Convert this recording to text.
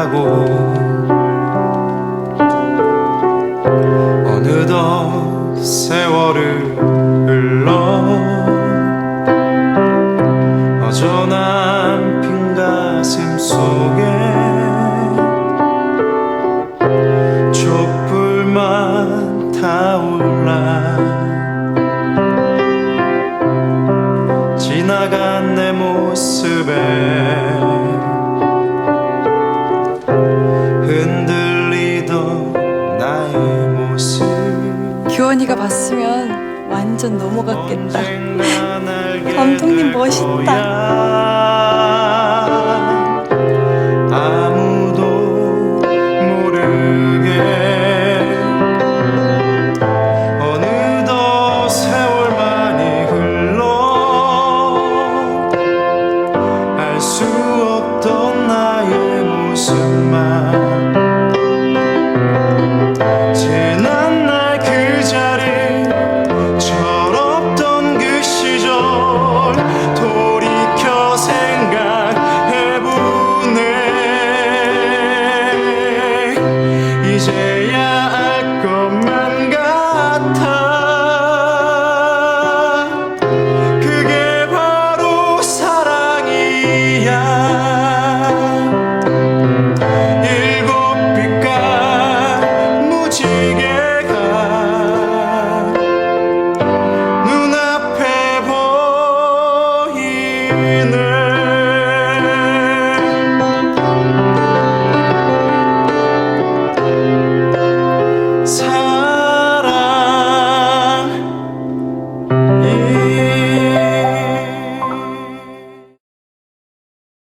가고 어느덧 세월을 흘러 어전한 빈 가슴 속에 촛불만 타올라 지나간 내 모습에 교원이가 봤으면 완전 넘어갔겠다. 감독님 될 멋있다. 거야. 아무도 모르게 어느덧 세월만이 흘러 알 수 없던 나의 모습만